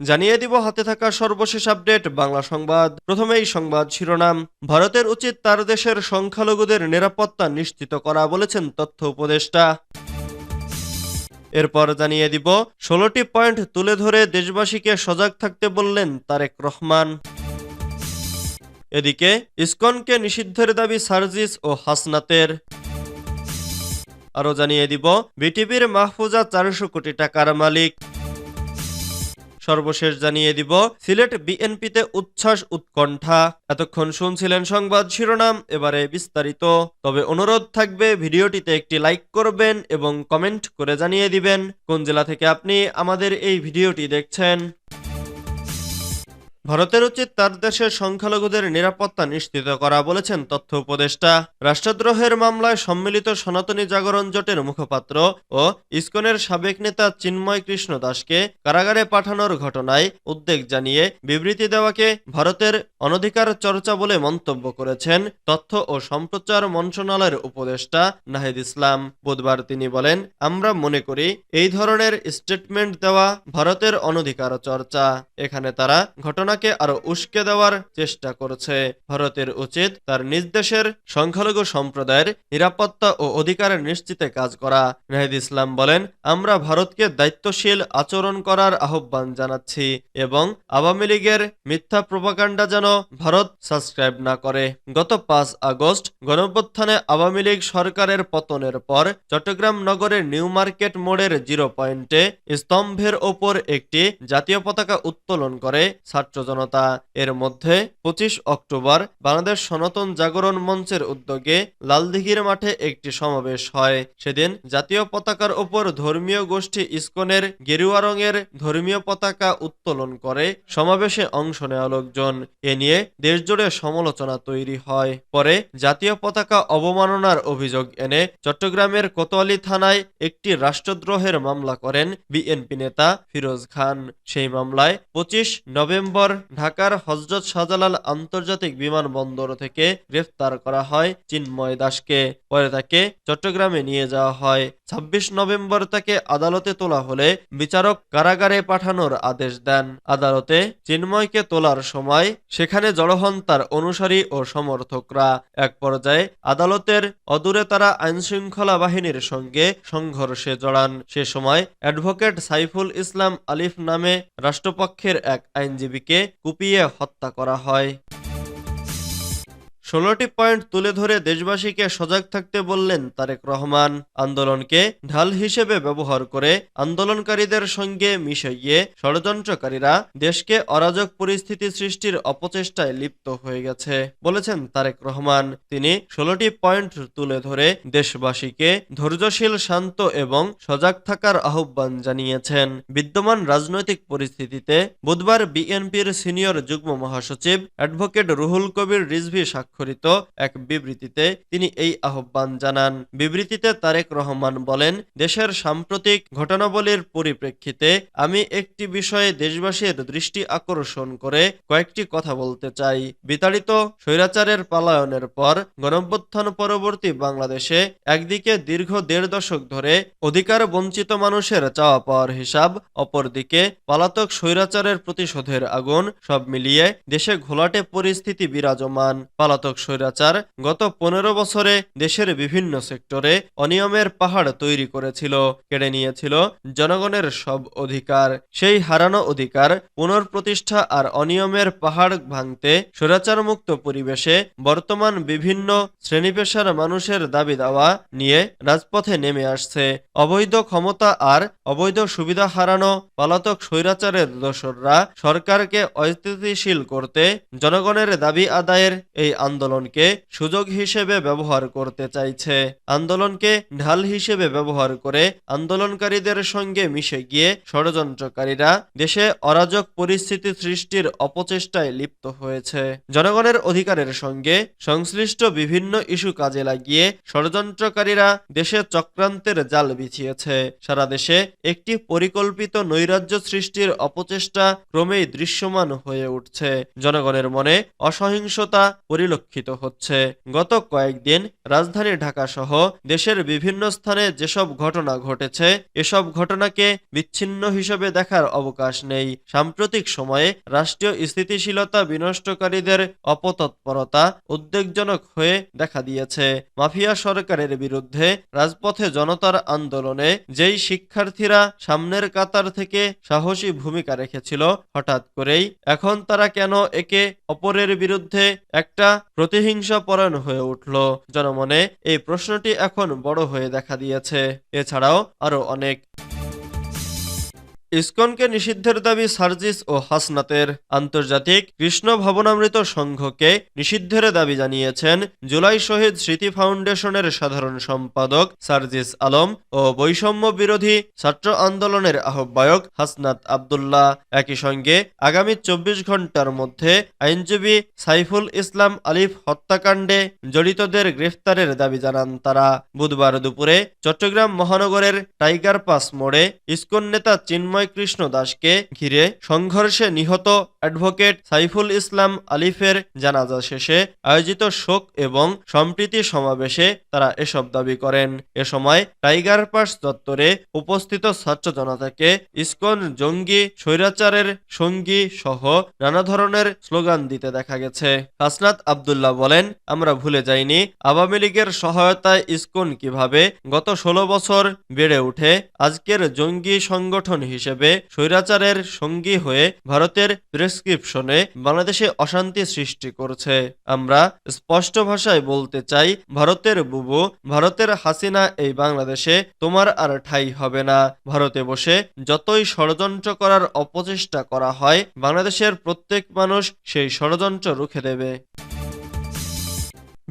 জানিয়ে দিব হাতে থাকা সর্বশেষ আপডেট, বাংলা সংবাদ। প্রথমেই সংবাদ শিরোনাম। ভারতের উচিত তার দেশের সংখ্যালঘুদের নিরাপত্তা নিশ্চিত করা বলেছেন তথ্য উপদেষ্টা। এরপর জানিয়ে দিব, ষোলোটি পয়েন্ট তুলে ধরে দেশবাসীকে সজাগ থাকতে বললেন তারেক রহমান। এদিকে, ইসকনকে নিষিদ্ধের দাবি সার্জিস ও হাসনাতের। আরও জানিয়ে দিব, বিটিভির মাহফুজা চারশো কোটি টাকার মালিক। সর্বশেষ জানিয়ে দিব। সিলেট বিএনপিতে উচ্ছ্বাস উৎকণ্ঠা। এতক্ষণ শুনছিলেন সংবাদ শিরোনাম, এবারে বিস্তারিত। তবে অনুরোধ থাকবে, ভিডিওটিতে একটি লাইক করবেন এবং কমেন্ট করে জানিয়ে দিবেন। কোন জেলা থেকে আপনি আমাদের এই ভিডিওটি দেখছেন? ভারতের উচিত তার দেশের সংখ্যালঘুদের নিরাপত্তা নিশ্চিত করা বলেছেন তথ্য উপদেষ্টা। রাষ্ট্রদ্রোহের মামলায় সম্মিলিত সনাতনী জাগরণ জোটের মুখপাত্র ও ইসকনের সাবেক নেতা চিন্ময় কৃষ্ণ দাসকে কারাগারে পাঠানোর ঘটনায় উদ্বেগ জানিয়ে বিবৃতি দেওয়াকে ভারতের অনধিকার চর্চা বলে মন্তব্য করেছেন তথ্য ও সম্প্রচার মন্ত্রণালয়ের উপদেষ্টা নাহিদ ইসলাম। বুধবার তিনি বলেন, আমরা মনে করি এই ধরনের স্টেটমেন্ট দেওয়া ভারতের অনধিকার চর্চা। এখানে তারা ঘটনাকে আরও উস্কে দেওয়ার চেষ্টা করছে। ভারতের উচিত তার নিজ দেশের সংখ্যালঘু সম্প্রদায়ের নিরাপত্তা ও অধিকার নিশ্চিতে কাজ করা। নাহিদ ইসলাম বলেন, আমরা ভারতকে দায়িত্বশীল আচরণ করার আহ্বান জানাচ্ছি এবং আওয়ামী লীগের মিথ্যা প্রপাকাণ্ডা যেন ভারত সাবস্ক্রাইব না করে। গত পাঁচ আগস্ট গণঅভ্যুত্থানে আওয়ামী লীগ সরকারের পতনের পর চট্টগ্রাম নগরের নিউ মার্কেট মোড়ের জিরো পয়েন্টে স্তম্ভের ওপর একটি জাতীয় পতাকা উত্তোলন করে ছাত্র জনতা এর মধ্যে পঁচিশ অক্টোবর বাংলাদেশ সনাতন জাগরণ মঞ্চের উদ্যোগে লালদিঘির মাঠে একটি সমাবেশ হয়। সেদিন জাতীয় পতাকার ওপর ধর্মীয় গোষ্ঠী ইসকনের গেরুয়া রঙের ধর্মীয় পতাকা উত্তোলন করে সমাবেশে অংশ নেওয়া লোকজন। এ নিয়ে দেশজুড়ে সমালোচনা তৈরি হয়। পরে জাতীয় পতাকা অবমাননার অভিযোগ এনে চট্টগ্রামের কোতোয়ালি থানায় একটি রাষ্ট্রদ্রোহের মামলা করেন বিএনপি নেতা ফিরোজ খান। সেই মামলায় পঁচিশ নভেম্বর ঢাকার হজরত শাহজালাল আন্তর্জাতিক বিমানবন্দর থেকে গ্রেফতার করা হয় চিন্ময় দাসকে। পরে তাকে চট্টগ্রামে নিয়ে যাওয়া হয়। ছাব্বিশ নভেম্বর তাকে আদালতে তোলা হলে বিচারক কারাগারে পাঠানোর আদেশ দেন। আদালতে চিন্ময়কে তোলার সময় সেখানে জড়ো হন তার অনুসারী ও সমর্থকরা। এক পর্যায়ে আদালতের অদূরে তারা আইনশৃঙ্খলা বাহিনীর সঙ্গে সংঘর্ষে জড়ান। সে সময় অ্যাডভোকেট সাইফুল ইসলাম আলিফ নামে রাষ্ট্রপক্ষের এক আইনজীবীকে কুপিয়ে হত্যা করা হয়। ষোলোটি পয়েন্ট তুলে ধরে দেশবাসীকে সজাগ থাকতে বললেন তারেক রহমান। আন্দোলনকে ঢাল হিসেবে ব্যবহার করে আন্দোলনকারীদের সঙ্গে মিশে গিয়ে ষড়যন্ত্রকারীরা দেশকে অরাজক পরিস্থিতি সৃষ্টির অপচেষ্টায় লিপ্ত হয়ে গেছে, বলেছেন তারেক রহমান। তিনি ষোলোটি পয়েন্ট তুলে ধরে দেশবাসীকে ধৈর্যশীল, শান্ত এবং সজাগ থাকার আহ্বান জানিয়েছেন। বিদ্যমান রাজনৈতিক পরিস্থিতিতে বুধবার বিএনপির সিনিয়র যুগ্ম মহাসচিব অ্যাডভোকেট রুহুল কবির রিজভি স্বাক্ষরিত এক বিবৃতিতে তিনি এই আহ্বান জানান। বিবৃতিতে তারেক রহমান বলেন, দেশের সাম্প্রতিক ঘটনাবলীর পরিপ্রেক্ষিতে আমি একটি বিষয়ে দেশবাসীর দৃষ্টি আকর্ষণ করে কয়েকটি কথা বলতে চাই। বিতাড়িত স্বৈরাচারের পালায়নের পর গণঅভ্যুত্থান পরবর্তী বাংলাদেশে একদিকে দীর্ঘ দেড় দশক ধরে অধিকার বঞ্চিত মানুষের চাওয়া পাওয়ার হিসাব, অপরদিকে পলাতক স্বৈরাচারের প্রতিশোধের আগুন সব মিলিয়ে দেশে ঘোলাটে পরিস্থিতি বিরাজমান। পলাতক স্বৈরাচার গত পনেরো বছরে দেশের বিভিন্ন সেক্টরে অনিয়মের পাহাড় তৈরি করেছিল, কেড়ে নিয়েছিল জনগণের সব অধিকার। সেই হারানো অধিকার পুনঃপ্রতিষ্ঠা আর অনিয়মের পাহাড় ভাঙতে স্বৈরাচার মুক্ত পরিবেশে বর্তমান বিভিন্ন শ্রেণি পেশার মানুষের দাবি দাওয়া নিয়ে রাজপথে নেমে আসছে। অবৈধ ক্ষমতা আর অবৈধ সুবিধা হারানো পলাতক স্বৈরাচারের দোসররা সরকারকে অস্থিতিশীল করতে জনগণের দাবি আদায়ের এই আন্দোলনকে সুযোগ হিসেবে ব্যবহার করতে চাইছে। আন্দোলনকে ঢাল হিসেবে ব্যবহার করে আন্দোলনকারীদের সঙ্গে মিশে গিয়ে ষড়যন্ত্রকারীরা দেশে অরাজক পরিস্থিতি সৃষ্টির অপচেষ্টায় লিপ্ত হয়েছে। জনগণের অধিকারের সঙ্গে সংশ্লিষ্ট বিভিন্ন ইস্যু কাজে লাগিয়ে ষড়যন্ত্রকারীরা দেশে চক্রান্তের জাল বিছিয়েছে। সারা দেশে একটি পরিকল্পিত নৈরাজ্য সৃষ্টির অপচেষ্টা ক্রমেই দৃশ্যমান হয়ে উঠছে। জনগণের মনে অসহিংসতা পরিলক্ষিত পরিলক্ষিত হচ্ছে। গত কয়েকদিন রাজধানী ঢাকা সহ দেশের বিভিন্ন স্থানে যেসব ঘটনা ঘটেছে, এসব ঘটনাকে বিচ্ছিন্ন হিসেবে দেখার অবকাশ নেই। সাম্প্রতিক সময়ে রাষ্ট্রীয় স্থিতিশীলতা বিনষ্টকারীদের অপতৎপরতা উদ্বেগজনক হয়ে দেখা দিয়েছে। মাফিয়া সরকারের বিরুদ্ধে রাজপথে জনতার আন্দোলনে যেই শিক্ষার্থীরা সামনের কাতার থেকে সাহসী ভূমিকা রেখেছিল, হঠাৎ করেই এখন তারা কেন একে অপরের বিরুদ্ধে একটা প্রতিহিংসা পরায়ণ হয়ে উঠল। জনমনে এই প্রশ্নটি এখন বড় হয়ে দেখা দিয়েছে। এছাড়াও আরও অনেক ইসকনকে নিষিদ্ধের দাবি সার্জিস ও হাসনাতের আন্তর্জাতিক কৃষ্ণ ভবনামৃত সংঘকে নিষিদ্ধের দাবি জানিয়েছেন জুলাই শহীদ স্মৃতি ফাউন্ডেশনের সাধারণ সম্পাদক সার্জিস আলম ও বৈষম্য বিরোধী ছাত্র আন্দোলনের আহ্বায়ক হাসনাত আবদুল্লাহ। একই সঙ্গে আগামী চব্বিশ ঘণ্টার মধ্যে আইনজীবী সাইফুল ইসলাম আলিফ হত্যাকাণ্ডে জড়িতদের গ্রেফতারের দাবি জানান তারা। বুধবার দুপুরে চট্টগ্রাম মহানগরের টাইগার পাস মোড়ে ইসকন নেতা চিন্ময় কৃষ্ণ দাসকে ঘিরে সংঘর্ষে নিহত অ্যাডভোকেট সাইফুল ইসলাম আলিফের জানাজা শেষে আয়োজিত শোক এবং সম্প্রীতি সমাবেশে তারা এসব দাবি করেন। এ সময় টাইগার পাস চত্বরে উপস্থিত ছাত্র জনতাকে ইসকন জঙ্গি স্বৈরাচারের সঙ্গী সহ নানা ধরনের স্লোগান দিতে দেখা গেছে। হাসনাত আবদুল্লাহ বলেন, আমরা ভুলে যাইনি আওয়ামী লীগের সহায়তায় ইসকন কীভাবে গত ষোলো বছর বেড়ে উঠে, আজকের জঙ্গি সংগঠন হিসেবে স্বৈরাচারের সঙ্গী হয়ে ভারতের প্রেসক্রিপশনে বাংলাদেশে অশান্তি সৃষ্টি করছে। আমরা স্পষ্ট ভাষায় বলতে চাই, ভারতের বুবু, ভারতের হাসিনা এই বাংলাদেশে তোমার আর ঠাই হবে না। ভারতে বসে যতই ষড়যন্ত্র করার অপচেষ্টা করা হয়, বাংলাদেশের প্রত্যেক মানুষ সেই ষড়যন্ত্র রুখে দেবে।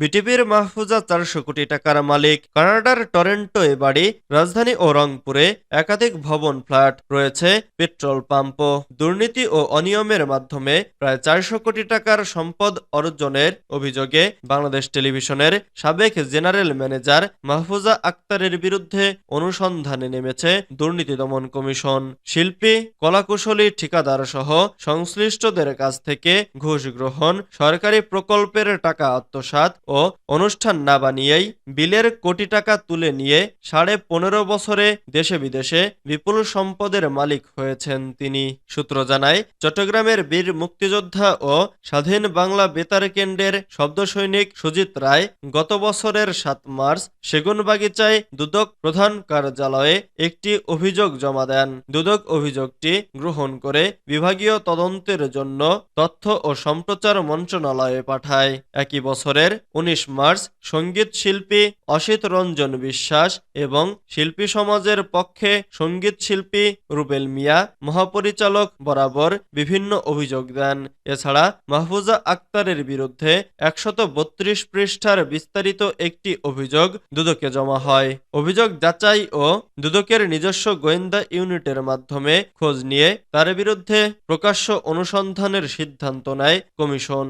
বিটিভির মাহফুজা চারশো কোটি টাকার মালিক কানাডার টরেন্টোয় বাড়ি, রাজধানী ও রংপুরে একাধিক ভবন ফ্ল্যাট রয়েছে, পেট্রোল পাম্পও। দুর্নীতি ও অনিয়মের মাধ্যমে প্রায় চারশো কোটি টাকার সম্পদ অর্জনের অভিযোগে বাংলাদেশ টেলিভিশনের সাবেক জেনারেল ম্যানেজার মাহফুজা আক্তারের বিরুদ্ধে অনুসন্ধানে নেমেছে দুর্নীতি দমন কমিশন। শিল্পী, কলাকুশলী ঠিকাদার সহ সংশ্লিষ্টদের কাছ থেকে ঘুষ গ্রহণ, সরকারি প্রকল্পের টাকা আত্মসাৎ ও অনুষ্ঠান না বানিয়েই বিলের কোটি টাকা তুলে নিয়ে সাড়ে পনেরো বছরে দেশে বিদেশে বিপুল সম্পদের মালিক হয়েছেন তিনি। সূত্র জানায়, চট্টগ্রামের বীর মুক্তিযোদ্ধা ও স্বাধীন বাংলা বেতার কেন্দ্রের শব্দ সৈনিক সুজিত রায় গত বছরের সাত মার্চ সেগুনবাগিচায় দুদক প্রধান কার্যালয়ে একটি অভিযোগ জমা দেন। দুদক অভিযোগটি গ্রহণ করে বিভাগীয় তদন্তের জন্য তথ্য ও সম্প্রচার মন্ত্রণালয়ে পাঠায়। একই বছরের উনিশ মার্চ সংগীত শিল্পী অসিত রঞ্জন বিশ্বাস এবং শিল্পী সমাজের পক্ষে সংগীত শিল্পী রুবেল মিয়া মহাপরিচালক বরাবর বিভিন্ন অভিযোগ দেন। এছাড়া মাহফুজা আক্তারের বিরুদ্ধে একশত বত্রিশ পৃষ্ঠার বিস্তারিত একটি অভিযোগ দুদকে জমা হয়। অভিযোগ যাচাই ও দুদকের নিজস্ব গোয়েন্দা ইউনিটের মাধ্যমে খোঁজ নিয়ে তার বিরুদ্ধে প্রকাশ্য অনুসন্ধানের সিদ্ধান্ত নেয় কমিশন।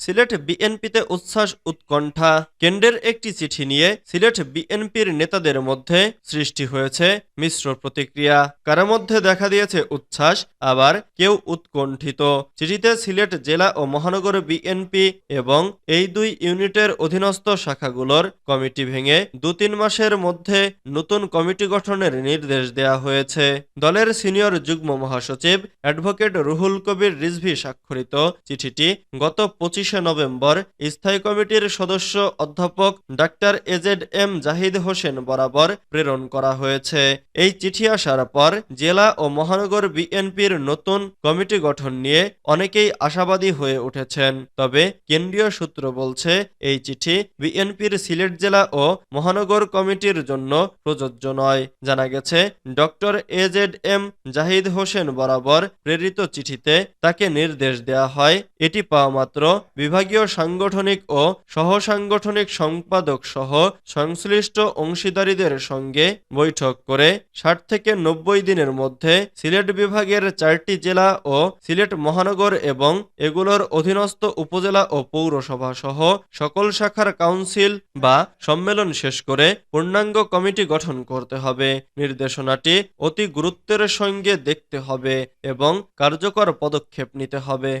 সিলেট বিএনপিতে উচ্ছ্বাস উৎকণ্ঠা কেন্দ্রের একটি চিঠি নিয়ে সিলেট বিএনপির নেতাদের মধ্যে সৃষ্টি হয়েছে মিশ্র প্রতিক্রিয়া। কারও মধ্যে দেখা দিয়েছে উচ্ছ্বাস, আবার কেউ উৎকণ্ঠিত। চিঠিতে সিলেট জেলা ও মহানগর বিএনপি এবং এই দুই ইউনিটের অধীনস্থ শাখাগুলোর কমিটি ভেঙে দু তিন মাসের মধ্যে নতুন কমিটি গঠনের নির্দেশ দেয়া হয়েছে। দলের সিনিয়র যুগ্ম মহাসচিব অ্যাডভোকেট রুহুল কবির রিজভি স্বাক্ষরিত চিঠিটি গত পঁচিশে নভেম্বর স্থায়ী কমিটির সদস্য অধ্যাপক doctor A Z M Zahid Hossain বরাবর প্রেরণ করা হয়েছে। এই চিঠি আসার পর জেলা ও মহানগর বিএনপির নতুন কমিটি গঠন নিয়ে অনেকেই আশাবাদী হয়ে উঠেছেন। তবে কেন্দ্রীয় সূত্র বলছে, এই চিঠি বিএনপির সিলেট জেলা ও মহানগর কমিটির জন্য প্রযোজ্য নয়। জানা গেছে, doctor A Z M Zahid Hossain বরাবর প্রেরিত চিঠিতে তাকে নির্দেশ দেয়া হয়। এটি পাওয়া মাত্র বিভাগীয় সাংগঠনিক ও সহসাংগঠনিক সম্পাদক সহ সংশ্লিষ্ট অংশীদারীদের সঙ্গে বৈঠক করে ষাট থেকে নব্বই দিনের মধ্যে সিলেট বিভাগের চারটি জেলা ও সিলেট মহানগর এবং এগুলোর অধীনস্থ উপজেলা ও পৌরসভা সহ সকল শাখার কাউন্সিল বা সম্মেলন শেষ করে পূর্ণাঙ্গ কমিটি গঠন করতে হবে। নির্দেশনাটি অতি গুরুত্বের সঙ্গে দেখতে হবে এবং কার্যকর পদক্ষেপ নিতে হবে।